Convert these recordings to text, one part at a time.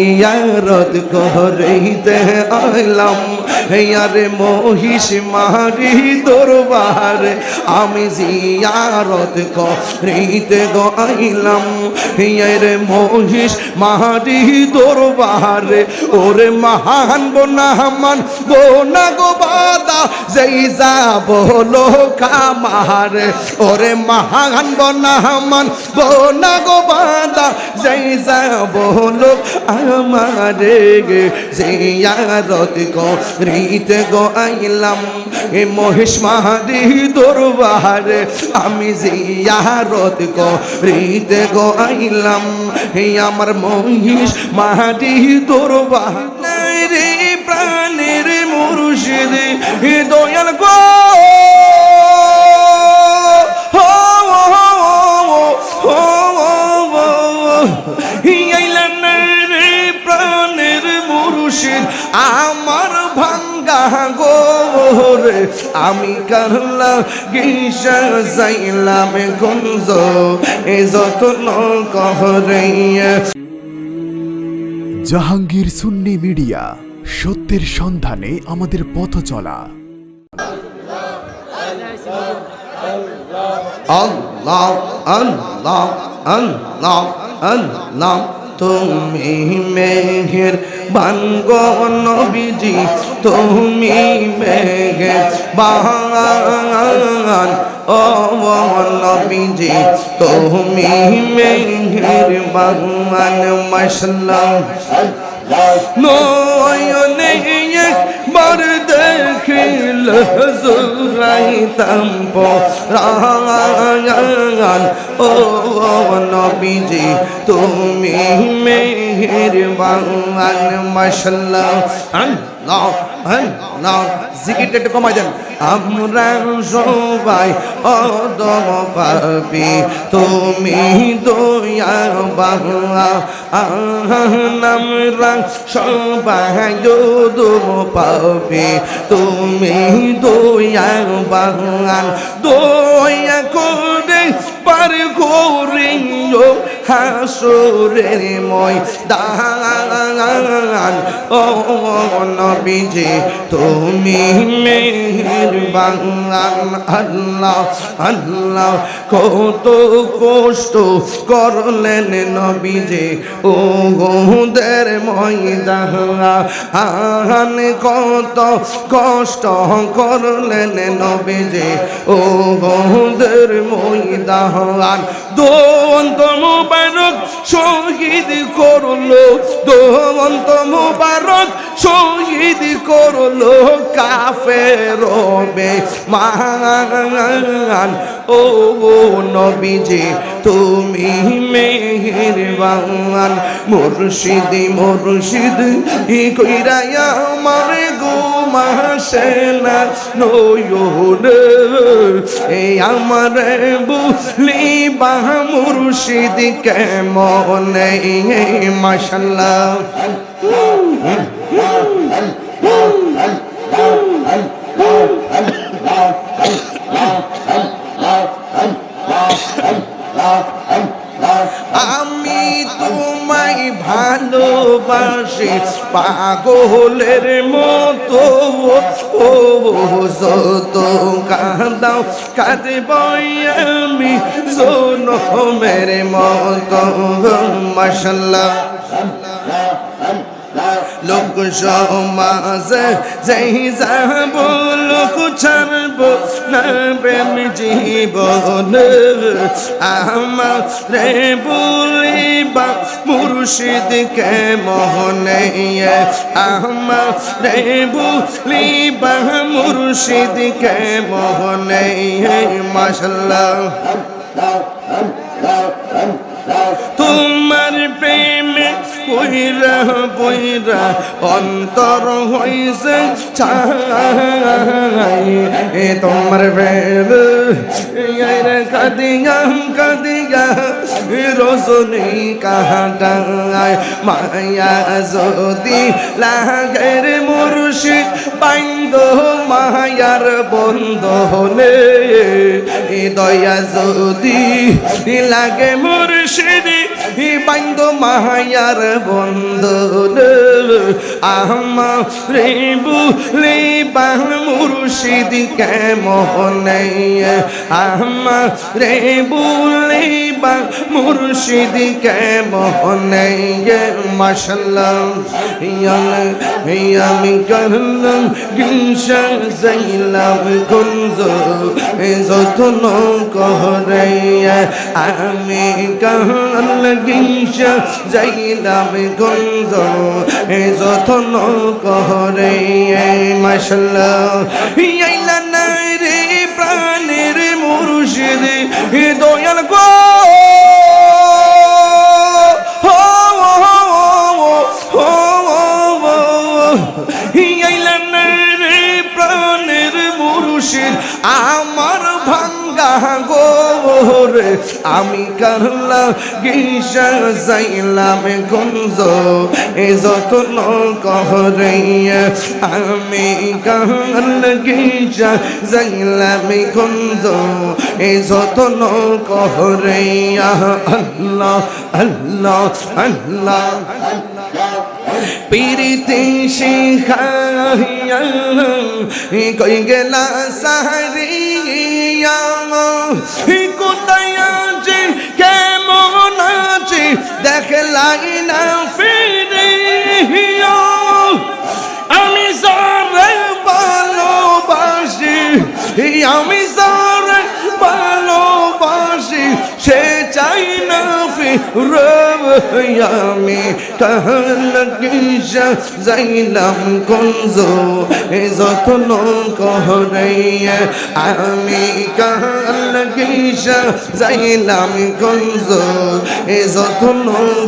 ইয়ারত করিতে আইলাম। আরে মহিষ মারি দরবার, আমি জিয়ারত করিতে গাইলাম। রে মহিষ মারি দরবার, ওরে মহান বোনামান বোনা গো বাদা যেই যা বলো কামার, ওরে মহান বনামান বোনা গো বাদা যেই যা বলো আমারে জিয়ারত করিতে গো আইলাম। এ মহেশ মাহাদি, দরবার আমি জিয়ারত করিতে গো আইলাম। হে আমার মহিষ মাহাদি, দরবার রে প্রাণের মুর্শিদ। দয়াল গো! আমার ভাঙ্গা গোরে আমি কারলা গিসা যাইলাম গুঞ্জ এ যত্ন কহরে জাহাঙ্গীর সুন্নি মিডিয়া সত্যের সন্ধানে আমাদের পথ চলা। আল্লাহ আল্লাহ আল্লাহ আল্লাহ। তুমি মেঘের বাঙ্গ নবীজি তুমি মেঘের বাঙান ও নবীজি তুমি মেঘের বাঙান মশলা নয়নে একবার দেখিল জুরাইতাম পরায়ণ ও নবীজি তুমি মেহের বাগান মশলা আল্লাহ আল্লাহ জিকিরটা একটু কমাই দেন। আমরা সবাই অদম পাবি তুমি দয়া বাংলা আমরা সবাই দম পাবি তুমি দয়া বাংলান দয়া করে পার করিও হাসুরের মই দান ও নবীজি, তুমি মেহের বাংলান আল্লাহ আল্লাহ, কত কষ্ট করলেন নবীজি। ও গোদের ময়দান, কত কষ্ট করলেন নবীজি। ও গোদের ময়দান। দোন্ত মুবারক শহীদ করল দোন্ত মুবারক শহীদ করল কাফের মান ও নবীজি, তুমি মেহেরবান, মুর্শিদি মুর্শিদ, ই কইরাই আমার গুমাসে না নয়ন এই আমার বুলি বাহ মুর্শিদ কেমন মাশাল্লাহ আমি তোমায় ভালোবাসি পাগলের মতো ও যত কাঁদাও কাঁদব আমি জনমের মতো মশলা লোক সমাজে যেই যাব, লোক ছাড়ব না, প্রেম জীবন। আমার রে বলিবা, মুর্শিদকে মোহনে আমার রে বলিবা, মুর্শিদকে মোহনে মাসাল্লাহ তোমার প্রেমে বইরা বইরা, অন্তর হইছে ছাই। এ তোমার প্রেম কাদিয়া কাদিয়া রজনী কাহাটায় মায়া যদি লাগের মুর্শিদ বাইন্দ মায়ার বন্ধনে। দয়া যদি লাগে মুর্শিদ হি বাঙ্গ মাহায়ার বন্ধন রে বুলে বাহ মুর্শিদ কেমনে আমার রে বুলে বাহ মুর্শিদ কেমনে মাশাল্লাহ ইয়ালে আমি করলাম গিংসা যাইলাম কুঞ্জ যতন করে আমি গিংসা যাইলাম কুঞ্জ যতন করে মাশাল্লাহ। ইয়াইলা না রে প্রাণের মুর্শিদ দয়াল গো। গোরে আমি কারলা গিসা যাইলাম গুঞ্জ। এ যতন কহরে আমি কারল গিসা যাইলাম গুঞ্জ। এ যতন কহরে আল্লাহ আল্লাহ আল্লাহ পিরিতে শিখাইয়া কই গেলা সাহারিয়া কোথায় আছে? কেমন আছে? দেখলাই না ফিরে আমি সারে ভালোবাসি আমি ফিরে আমি তাহলে যাইলাম কঞ্জ এ যতন করে আমি কিসা যাইলাম কঞ্জ এ যতন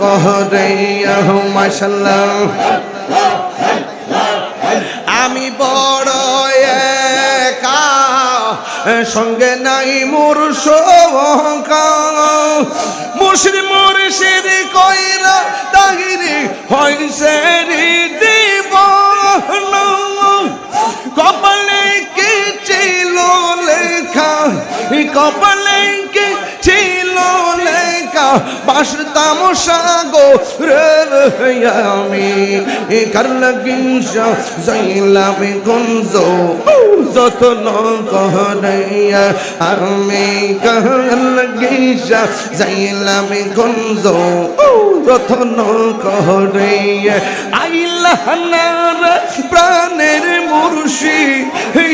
করে মাশাল্লাহ সঙ্গে নাই মোর মুসরি মুর্শিদ কইরা তাগিরি হইছে দিব কপালে কি ছিল লেখা? কপাল বাসতাম সাগো রে আমি কার লাগিসা যাইলাম কুঞ্জ যতন কহরাইয়া আমি কার লাগিসা যাইলাম কুঞ্জ যতন কহরাইয়া আইলা নার প্রাণের মুর্শি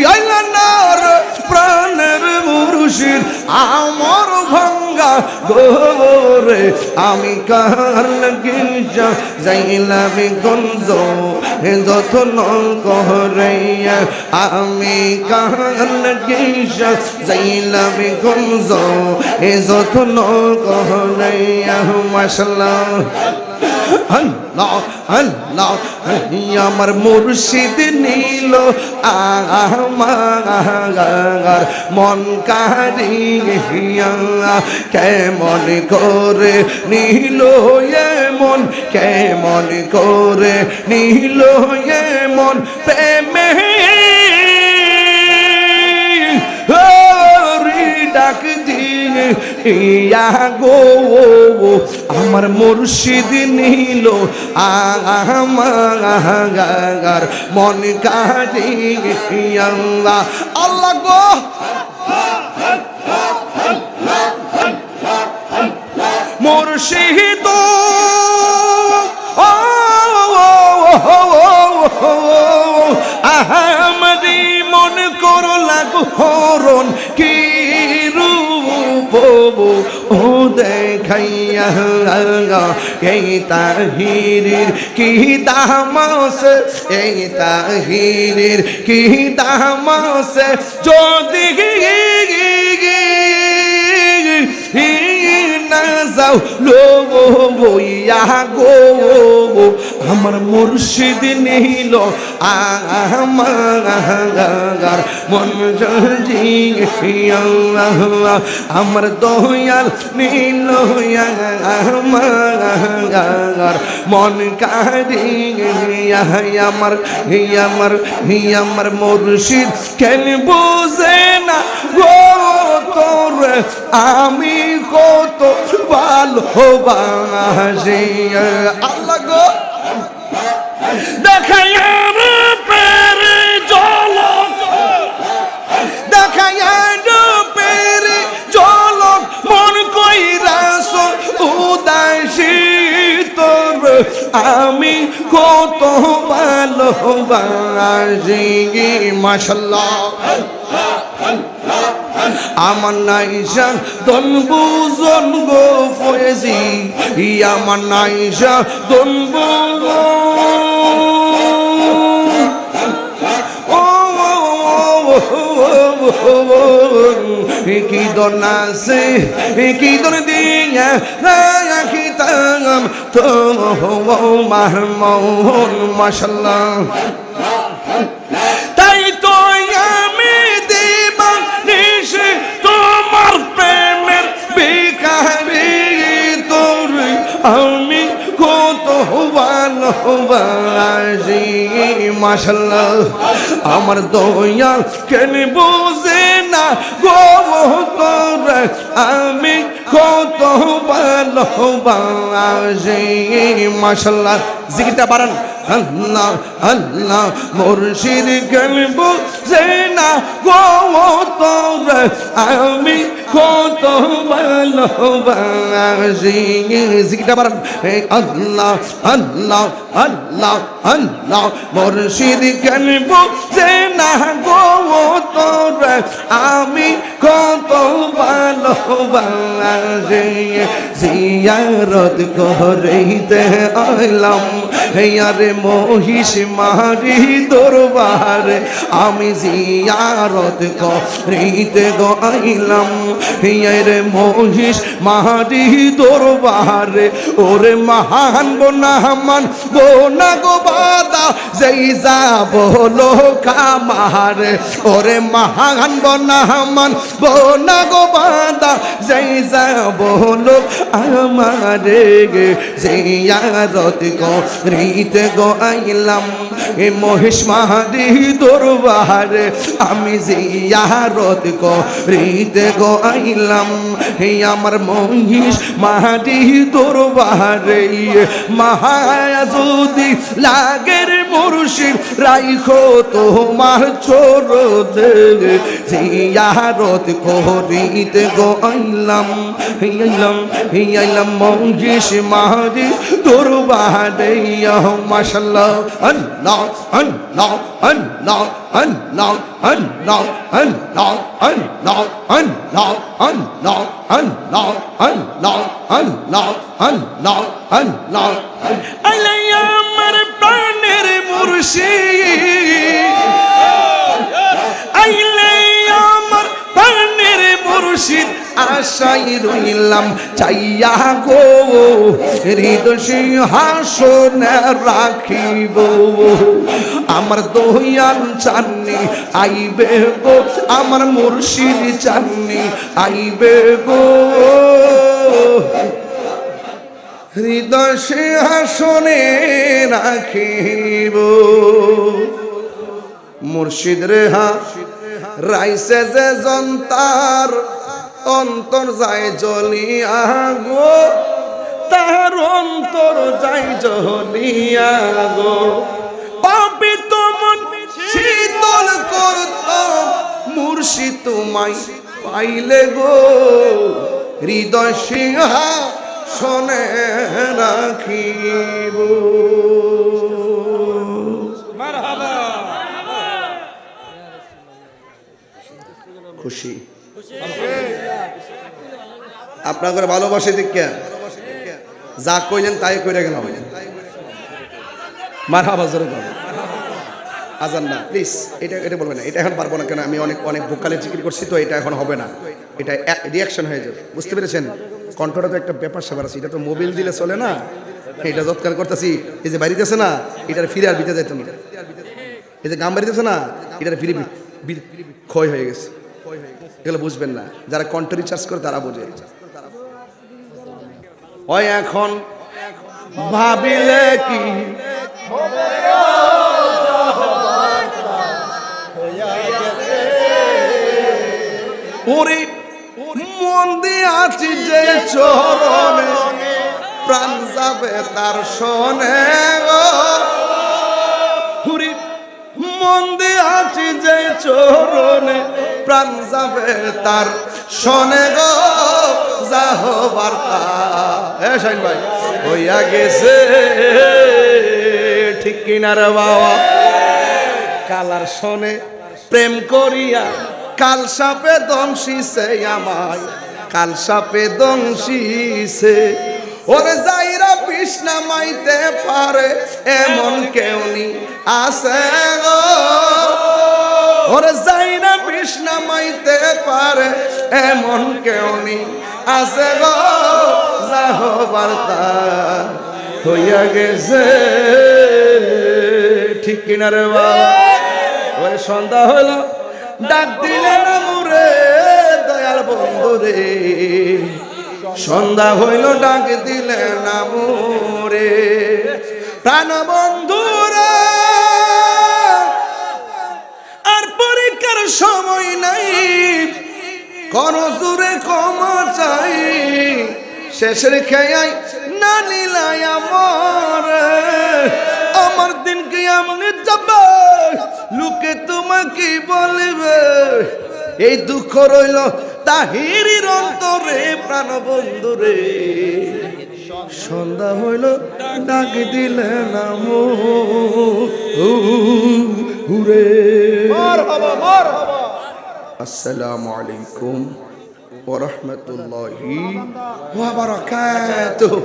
আইলা নার প্রাণের মুর্শিদ আমার গোরে আমি কার লাগিসা যাইলাম হে যতন কহরাইয়া আমি কার লাগিসা যাইলাম গঞ্জ, হে যতন কহরাইয়া মাশাল্লাহ আমার মুর্শিদ নীল আমার মন কারিয়া কেমন করে নীল এমন কেমন করে নীল এমন প্রেমে ডাক ইয়া গো আমার মুর্শিদ নীল আমার মন কাজ আল্লাহ গো এই তাহিরের কি দামাস? এই তাহিরের কি দামাস? যদি যাও লো বইয়া গো। আমার মুর্শিদ নীল আমার মন আমার দয়াল নীল আমার মন কারি আমার আমার আমার মুর্শিদ। কেন বুঝে না গো তোর? আমি কত আল্লাহ গো। দেখাই আমি কত ভালোবাসি মাশাল্লাহ আমার নাইসা দন বুজন গো ফয়েজি আমার নাইসা দন কি দন আছে কি দন দিয়া রাখি تم তুম هو محمول ما شاء তাই তো আমি দিবান নিশে, তোমার প্রেমের বিকারি তোর। আমি কত হবান হবাজি মাশাল্লাহ আমার দয়াল কেন বুঝে না গো তোর আমি কত ভালোবাসি মাশাল্লাহ জিকিরটা বাড়ান আল্লাহ আল্লাহ, মুর্শিদ গলব সেনা গো তোর, আমি কত ভালোবাসি। জিকিরটা বাড়ান। আল্লাহ আল্লাহ আল্লাহ আল্লাহ, মুর্শিদ গলব সেনা গো তোর, আমি কত ভালোবাসি। জিয়ারত করিতে আইলাম। হেয়ারে মহিষ মারি দরবারে, আমি জিয়ারত করিতে গাইলাম। হেয়ারে মহিষ মারি দরবারে, ওরে মহান বোনা গো বাদা যেই যাব লোক আমার ওরে মহান বনাহমান, বনা গো বাঁধা যেই যাব লোক আমার গে। জিয়ারত গো রীত গো আইলাম। এ মহেশ মাহাদি দরবারে আমি জিয়ারত করিতে গো আইলাম। হে আমার মহিষ মাহাদি দরবারে মাহায়া যদি লাগের মুর্শিদ রাইখো তোমার চোর জিয়ারত করিতে গো আইলাম হে আইলাম হে আইলাম মহিষ মাহারি দরবারে মাশাল্লাহ আল্লাহ আল্লাহ আল্লাহ আল্লাহ আল্লাহ আল্লাহ আল্লাহ আল্লাহ আল্লাহ আল্লাহ আল্লাহ আল্লাহ আল্লাহ আল্লাহ প্রাণের মুর্শিদ আইলে আমার প্রাণের মুর্শিদ আশাই রইলাম, চাইয়া গো হৃদয় সিংহাসন রাখিব। আমার দহিয়াল চাননি, আইবে গো, আমার মুর্শিদ চাননি, আইবে গো। হৃদয় সিংহাসনে রাখিব। মুর্শিদ রেহা, রাইসে যে জন্তার অন্তর যায় জ্বলিয়া গো তার অন্তর যায় জ্বলিয়া গো। পাপি মন শীতল করত, মুর্শিদ তোমায় পাইলে গো। হৃদয় সিংহা শোনে রাখিব। খুশি। আপনাদের ভালোবাসে দিকে যা কইলেন তাই কইরে গেলাম মার হাবা জোরে বলো। আজান না প্লিজ এটা এটা বলবেন না। এটা এখন পারব না কেন আমি অনেক অনেক ভোকালে জিকির করছি তো এটা এখন হবে না। এটা রিয়াকশন হয়ে যাবে। বুঝতে পেরেছেন? কণ্ঠটা তো একটা ব্যাপার স্যাপার আছে, এটা তো মোবিল দিলে চলে না। এটা যৎকার করতেছি, এই যে বাড়িতে আছে না, এটার ফিরে আর বিতে যাইতো না। এই যে গাম বাড়িতে আছে না, এটার ফিরে ক্ষয় হয়ে গেছে। এগুলো বুঝবেন না, যারা কণ্ঠ রিচার্জ করে তারা বোঝে। ওই এখন ভাবিলে কি? ওরে দিয়ে আছি যে চরণে, প্রাণ যাবে তার শোনে হুরি, মন দিয়ে আছি যে চরণে, প্রাণ যাবে তার শোনে গো। যাহ বার্তা। এ শাইন ভাই, হইয়া গেছে। ঠিক কিনা রে বাবা? কালার শোনে, প্রেম করিয়া কাল সাপে দংশিছে আমায়, কাল সাপে দংশিছে। ওরে যাইরা বিষ্ণা মাইতে পারে, এমন কেউ নি আছে গো। ওরে যাইরা বিষ্ণা মাইতে পারে, এমন কেউ নি আছে গো। যাহ বার্তা হইয়া গেছে। ঠিক কিনারে বাবা? ওরে সন্ধ্যা হলো ডাক দিলে না মুরে, দয়াল বন্ধু রে। সন্ধ্যা হইল, ডাক দিলে না মুরে। প্রাণ বন্ধু রে, আর পরীক্ষার সময় নাই। কোন জোরে ক্ষমা চাই, শেষের খেয়াই না নিলাই আমার। আমার দিন কি আমনে যাবে? লোকে তোমাকে বলবে এই দুঃখ রইল তাহিরির অন্তরে প্রাণ বন্ধুরে সন্ধ্যা হইল ডাক দিলে নাম হুরে আসসালামু আলাইকুম ওয়া রাহমাতুল্লাহি ওয়া বারাকাতুহু।